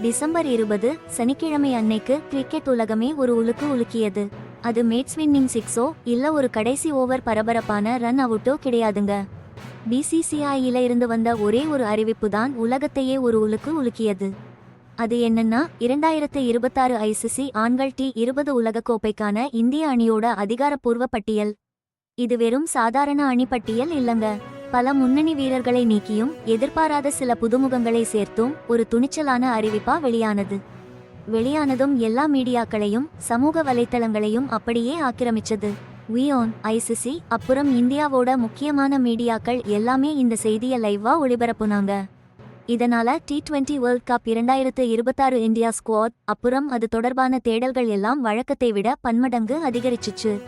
December இருபது சனிக்கிழமை அன்னைக்கு கிரிக்கெட் உலகமே ஒரு உலுக்கு உலுக்கியது. அது மேட்ஸ் வின்னிங் சிக்ஸோ இல்ல ஒரு கடைசி ஓவர் பரபரப்பான ரன் அவுட்டோ கிடையாதுங்க. பிசிசிஐயில இருந்து வந்த ஒரே ஒரு அறிவிப்பு தான் உலகத்தையே ஒரு உலுக்கு உலுக்கியது. அது என்னன்னா இரண்டாயிரத்து இருபத்தாறு ஐசிசி ஆண்கள் டி இருபது உலகக்கோப்பைக்கான இந்திய அணியோட அதிகாரப்பூர்வ பட்டியல். இது வெறும் சாதாரண அணி பட்டியல் இல்லங்க. பல முன்னணி வீரர்களை நீக்கியும் எதிர்பாராத சில புதுமுகங்களை சேர்த்தும் ஒரு துணிச்சலான அறிவிப்பா வெளியானது. வெளியானதும் எல்லா மீடியாக்களையும் சமூக வலைத்தளங்களையும் அப்படியே ஆக்கிரமிச்சது. வியோன் ஐசிசி அப்புறம் இந்தியாவோட முக்கியமான மீடியாக்கள் எல்லாமே இந்த செய்தியை லைவா ஒளிபரப்புனாங்க. இதனால டி டுவெண்டி வேர்ல்ட் கப் இரண்டாயிரத்து இருபத்தாறு இந்தியா ஸ்குவாட் அப்புறம் அது தொடர்பான தேடல்கள் எல்லாம் வழக்கத்தை விட பன்மடங்கு அதிகரிச்சுச்சு.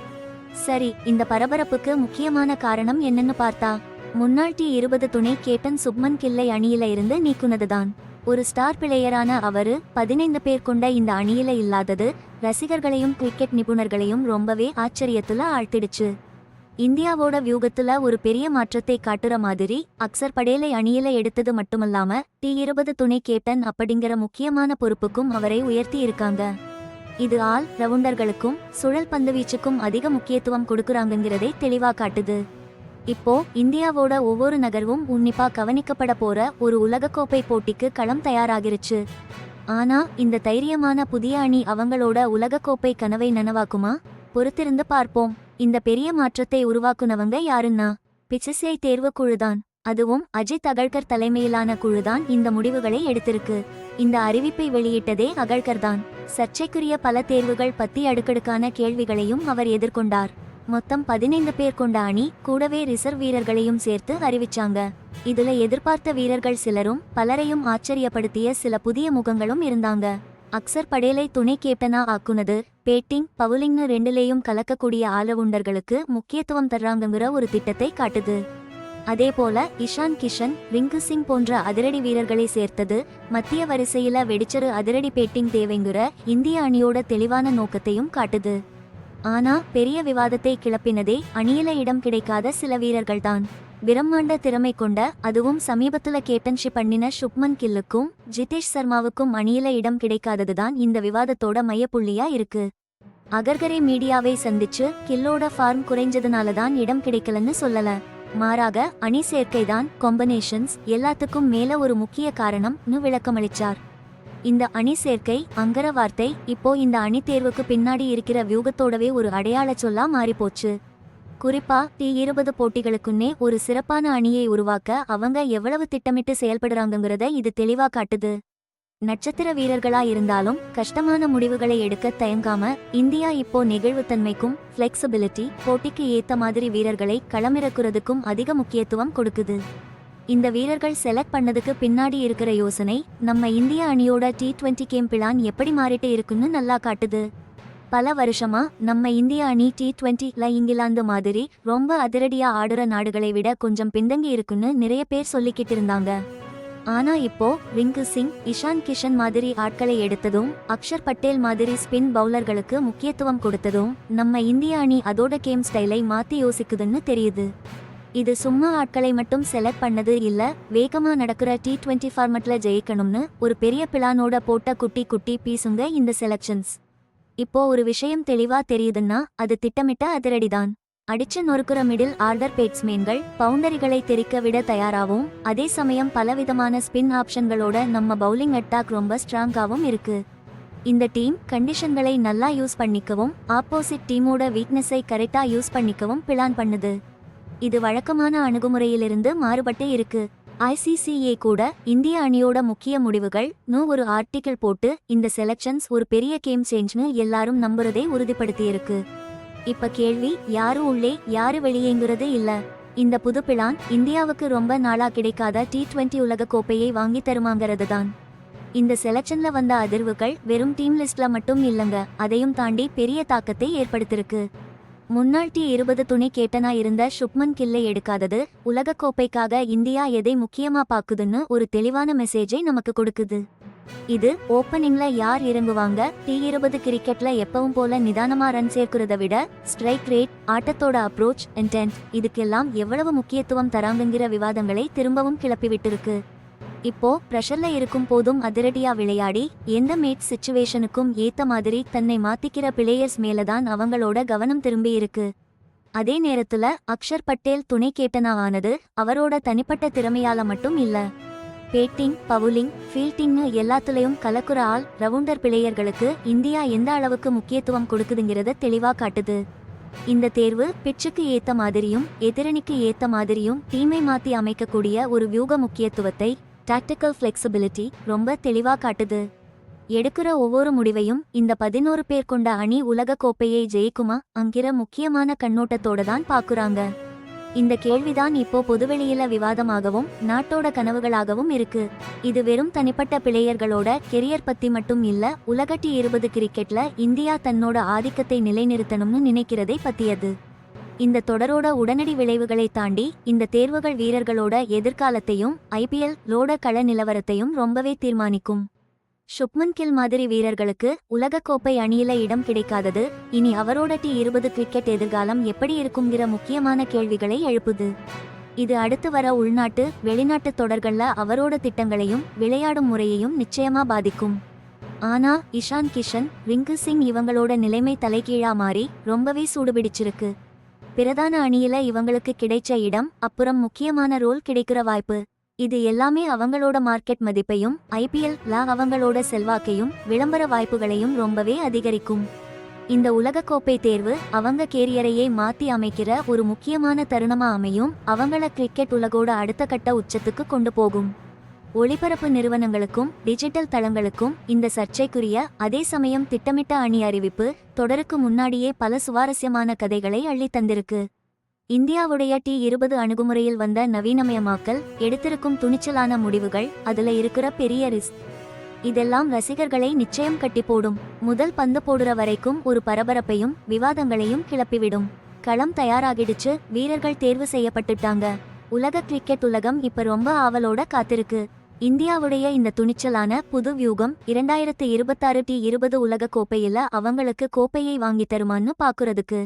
சரி இந்த பரபரப்புக்கு முக்கியமான காரணம் என்னன்னு பார்த்தா முன்னாள் டி இருபது துணை கேப்டன் சுப்மன் கில்லை அணியில இருந்து நீக்குனதுதான். ஒரு ஸ்டார் பிளேயரான அவரு பதினைந்து பேர் கொண்ட இந்த அணியில இல்லாதது ரசிகர்களையும் கிரிக்கெட் நிபுணர்களையும் ரொம்பவே ஆச்சரியத்துல ஆழ்த்திடுச்சு. இந்தியாவோட வியூகத்துல ஒரு பெரிய மாற்றத்தை காட்டுற மாதிரி அக்சர் படேலை அணியில எடுத்தது மட்டுமல்லாம டி இருபது துணை கேப்டன் அப்படிங்கிற முக்கியமான பொறுப்புக்கும் அவரை உயர்த்தி இருக்காங்க. இது ஆல் ரவுண்டர்களுக்கும் சுழல் பந்துவீச்சுக்கும் அதிக முக்கியத்துவம் கொடுக்குறாங்கங்கிறதை தெளிவா காட்டுது. இப்போ இந்தியாவோட ஒவ்வொரு நகர்வும் உன்னிப்பா கவனிக்கப்பட போற ஒரு உலகக்கோப்பை போட்டிக்கு களம் தயாராகிருச்சு. ஆனா இந்த தைரியமான புதிய அணி அவங்களோட உலகக்கோப்பை கனவை நனவாக்குமா? பொறுத்திருந்து பார்ப்போம். இந்த பெரிய மாற்றத்தை உருவாக்குனவங்க யாருன்னா? பிச்சசிஐ தேர்வு குழுதான். அதுவும் அஜித் அகழ்கர் தலைமையிலான குழுதான் இந்த முடிவுகளை எடுத்திருக்கு. இந்த அறிவிப்பை வெளியிட்டதே அகழ்கர் தான் சர்ச்சைக்குரிய பல தேர்வுகள் பத்தி அடுக்கடுக்கான கேள்விகளையும் அவர் எதிர்கொண்டார். மொத்தம் பதினைந்து பேர் கொண்ட அணி கூடவே ரிசர்வ் வீரர்களையும் சேர்த்து அறிவிச்சாங்க. இதுல எதிர்பார்த்த வீரர்கள் சிலரும் பலரையும் ஆச்சரியப்படுத்திய சில புதிய முகங்களும் இருந்தாங்க. அக்சர் படேலை துணை கேப்டனா ஆக்குனது பேட்டிங் பவுலிங்னு ரெண்டுலேயும் கலக்கக்கூடிய ஆலவுண்டர்களுக்கு முக்கியத்துவம் தர்றாங்கங்கிற ஒரு திட்டத்தை காட்டுது. அதே போல இஷான் கிஷன் ரிங்கு சிங் போன்ற அதிரடி வீரர்களை சேர்த்தது மத்திய வரிசையில வெடிச்சரு அதிரடி பேட்டிங் தேவைங்கிற இந்திய அணியோட தெளிவான நோக்கத்தையும் காட்டுது. ஆனா பெரிய விவாதத்தை கிளப்பினதே அணியில இடம் கிடைக்காத சில வீரர்கள்தான். பிரம்மாண்ட திறமை கொண்ட அதுவும் சமீபத்துல கேப்டன்ஷிப் பண்ணின சுப்மன் கில்லுக்கும் ஜிதேஷ் சர்மாவுக்கும் அணியில இடம் கிடைக்காததுதான் இந்த விவாதத்தோட மையப்புள்ளியா இருக்கு. அகர்கரே மீடியாவை சந்திச்சு கில்லோட ஃபார்ம் குறைஞ்சதுனால தான் இடம் கிடைக்கலன்னு சொல்லல. மாறாக அணி சேர்க்கைதான் காம்பினேஷன்ஸ் எல்லாத்துக்கும் மேல ஒரு முக்கிய காரணம்னு விளக்கமளிச்சார். இந்த அணி சேர்க்கை அங்கர வார்த்தை இப்போ இந்த அணி தேர்வுக்கு பின்னாடி இருக்கிற வியூகத்தோடவே ஒரு அடையாள சொல்லா மாறிப்போச்சு. குறிப்பா டி இருபது போட்டிகளுக்குன்னே ஒரு சிறப்பான அணியை உருவாக்க அவங்க எவ்வளவு திட்டமிட்டு செயல்படுறாங்கங்கிறத இது தெளிவா காட்டுது. நட்சத்திர வீரர்களா இருந்தாலும் கஷ்டமான முடிவுகளை எடுக்க தயங்காம இந்தியா இப்போ நெகிழ்வுத்தன்மைக்கும் ஃபிளெக்சிபிலிட்டி போட்டிக்கு ஏத்த மாதிரி வீரர்களை களமிறக்குறதுக்கும் அதிக முக்கியத்துவம் கொடுக்குது. இந்த வீரர்கள் செலக்ட் பண்ணதுக்கு பின்னாடி இருக்கிற யோசனை நம்ம இந்திய அணியோட டி டுவெண்ட்டி கேம் பிளான் எப்படி மாறிட்டு இருக்குன்னு நல்லா காட்டுது. பல வருஷமா நம்ம இந்திய அணி டி டுவெண்ட்டில இங்கிலாந்து மாதிரி ரொம்ப அதிரடியா ஆடுற நாடுகளை விட கொஞ்சம் பின்தங்கி இருக்குன்னு நிறைய பேர் சொல்லிக்கிட்டு இருந்தாங்க. ஆனா இப்போ ரிங்கு சிங் இஷான் கிஷன் மாதிரி ஆட்களை எடுத்ததும் அக்ஷர் பட்டேல் மாதிரி ஸ்பின் பவுலர்களுக்கு முக்கியத்துவம் கொடுத்ததும் நம்ம இந்திய அணி அதோட கேம் ஸ்டைலை மாத்தி யோசிக்குதுன்னு தெரியுது. இது சும்மா ஆட்களை மட்டும் செலக்ட் பண்ணது இல்ல வேகமா நடக்கிற டி டுவெண்ட்டி ஃபார்மட்ல ஜெயிக்கணும்னு ஒரு பெரிய பிளானோட போட்ட குட்டி குட்டி பீசுங்க இந்த செலக்ஷன்ஸ் இப்போ ஒரு விஷயம் தெளிவா தெரியுதுன்னா அது திட்டமிட்ட அதிரடிதான். அடிச்சு நொறுக்குற மிடில் ஆர்டர் பேட்ஸ்மேன்கள் பவுண்டரிகளை தெரிக்க விட தயாராகவும் அதே சமயம் பலவிதமான ஸ்பின் ஆப்ஷன்களோட நம்ம பவுலிங் அட்டாக் ரொம்ப ஸ்ட்ராங்காகவும் இருக்கு. இந்த டீம் கண்டிஷன்களை நல்லா யூஸ் பண்ணிக்கவும் ஆப்போசிட் டீமோட வீக்னஸை கரெக்டா யூஸ் பண்ணிக்கவும் பிளான் பண்ணுது. இது வழக்கமான அணுகுமுறையிலிருந்து மாறுபட்டு இருக்கு. ஐசிசிஏ கூட இந்திய அணியோட முக்கிய முடிவுகள் நூ ஒரு ஆர்டிக்கிள் போட்டு இந்த செலக்ஷன்ஸ் ஒரு பெரிய கேம் சேஞ்ச்னு எல்லாரும் நம்புறதை உறுதிப்படுத்தியிருக்கு இப்ப கேள்வி யாரு உள்ளே யாரு வெளியேங்கிறது இல்ல. இந்த புது பிளான் இந்தியாவுக்கு ரொம்ப நாளா கிடைக்காத டி டுவெண்டி உலக கோப்பையை வாங்கி தருமாங்கிறது தான் இந்த செலக்ஷன்ல வந்த அதிர்வுகள் வெறும் டீம் லிஸ்ட்ல மட்டும் இல்லங்க அதையும் தாண்டி பெரிய தாக்கத்தை ஏற்படுத்திருக்கு. முன்னாள் டி இருபது துணை கேட்டனா இருந்த சுப்மன் கில்லை எடுக்காதது உலகக்கோப்பைக்காக இந்தியா எதை முக்கியமா பாக்குதுன்னு ஒரு தெளிவான மெசேஜை நமக்கு கொடுக்குது. இது ஓப்பனிங்ல யார் இறங்குவாங்க டி இருபது கிரிக்கெட்ல எப்பவும் போல நிதானமா ரன் சேர்க்கிறத விட ஸ்ட்ரைக் ரேட் ஆட்டத்தோட அப்ரோச் இன்டென்ட் இதுக்கெல்லாம் எவ்வளவு முக்கியத்துவம் தராங்கங்கிற விவாதங்களை திரும்பவும் கிளப்பிவிட்டிருக்கு இப்போ ப்ரெஷர்ல இருக்கும் போதும் அதிரடியா விளையாடி எந்த மேட் சிச்சுவேஷனுக்கும் ஏத்த மாதிரி தன்னை மாத்திக்கிற பிளேயர்ஸ் மேலதான் அவங்களோட கவனம் திரும்பி இருக்கு. அதே நேரத்துல அக்ஷர் பட்டேல் துணை கேட்டனா ஆனது அவரோட தனிப்பட்ட திறமையால மட்டும் இல்ல. பேட்டிங் பவுலிங் ஃபீல்டிங்னு எல்லாத்துலயும் கலக்குற ஆள் ரவுண்டர் பிளேயர்களுக்கு இந்தியா எந்த அளவுக்கு முக்கியத்துவம் கொடுக்குதுங்கிறத தெளிவா காட்டுது. இந்த தேர்வு பிட்சுக்கு ஏத்த மாதிரியும் எதிரணிக்கு ஏத்த மாதிரியும் டீமை மாத்தி அமைக்கக்கூடிய ஒரு வியூக முக்கியத்துவத்தை டாக்டிக்கல் ஃப்ளெக்சிபிலிட்டி ரொம்ப தெளிவா காட்டுது. எடுக்கிற ஒவ்வொரு முடிவையும் இந்த பதினோரு பேர் கொண்ட அணி உலக கோப்பையை ஜெயிக்குமா அங்கிற முக்கியமான கண்ணோட்டத்தோட தான் பாக்குறாங்க. இந்த கேள்விதான் இப்போ பொதுவெளியில விவாதமாகவும் நாட்டோட கனவுகளாகவும் இருக்கு. இது வெறும் தனிப்பட்ட பிளேயர்களோட கெரியர் பத்தி மட்டும் இல்ல உலக டி இருபது கிரிக்கெட்ல இந்தியா தன்னோட ஆதிக்கத்தை நிலைநிறுத்தணும்னு நினைக்கிறதை பத்தியது. இந்த தொடரோட உடனடி விளைவுகளை தாண்டி இந்த தேர்வுகள் வீரர்களோட எதிர்காலத்தையும் ஐபிஎல் லோட கள நிலவரத்தையும் ரொம்பவே தீர்மானிக்கும். சுப்மன் கில் மாதிரி வீரர்களுக்கு உலகக்கோப்பை அணியில இடம் கிடைக்காதது இனி அவரோட டி இருபது கிரிக்கெட் எதிர்காலம் எப்படி இருக்குங்கிற முக்கியமான கேள்விகளை எழுப்புது. இது அடுத்து வர உள்நாட்டு வெளிநாட்டு தொடர்கள்ல அவரோட திட்டங்களையும் விளையாடும் முறையையும் நிச்சயமா பாதிக்கும். ஆனா இஷான் கிஷன் ரிங்கு சிங் இவங்களோட நிலைமை தலைகீழா மாறி ரொம்பவே சூடுபிடிச்சிருக்கு. பிரதான அணியில இவங்களுக்கு கிடைச்ச இடம் அப்புறம் முக்கியமான ரோல் கிடைக்கிற வாய்ப்பு. இது எல்லாமே அவங்களோட மார்க்கெட் மதிப்பையும் ஐபிஎல் லா அவங்களோட செல்வாக்கையும் விளம்பர வாய்ப்புகளையும் ரொம்பவே அதிகரிக்கும். இந்த உலகக்கோப்பை தேர்வு அவங்க கேரியரையே மாத்தி அமைக்கிற ஒரு முக்கியமான தருணமா அமையும் அவங்கள கிரிக்கெட் உலகோட அடுத்த கட்ட உச்சத்துக்கு கொண்டு போகும். ஒளிபரப்பு நிறுவனங்களுக்கும் டிஜிட்டல் தளங்களுக்கும் இந்த சர்ச்சைக்குரிய அதே சமயம் திட்டமிட்ட அணி அறிவிப்பு தொடருக்கு முன்னாடியே பல சுவாரஸ்யமான கதைகளை அள்ளி தந்திருக்கு. இந்தியாவுடைய டி இருபது அணுகுமுறையில் வந்த நவீனமயமாக்கல் எடுத்திருக்கும் துணிச்சலான முடிவுகள் அதுல இருக்கிற பெரிய ரிஸ்க். இதெல்லாம் ரசிகர்களை நிச்சயம் கட்டி போடும். முதல் பந்து போடுற வரைக்கும் ஒரு பரபரப்பையும் விவாதங்களையும் கிளப்பிவிடும். களம் தயாராகிடுச்சு வீரர்கள் தேர்வு செய்யப்பட்டுட்டாங்க. உலக கிரிக்கெட் உலகம் இப்ப ரொம்ப ஆவலோட காத்திருக்கு. இந்தியாவுடைய இந்த துணிச்சலான புது வியூகம் இரண்டாயிரத்து இருபத்தாறு டி இருபது உலக கோப்பையில அவங்களுக்கு கோப்பையை வாங்கி தருமான்னு பாக்குறதுக்கு.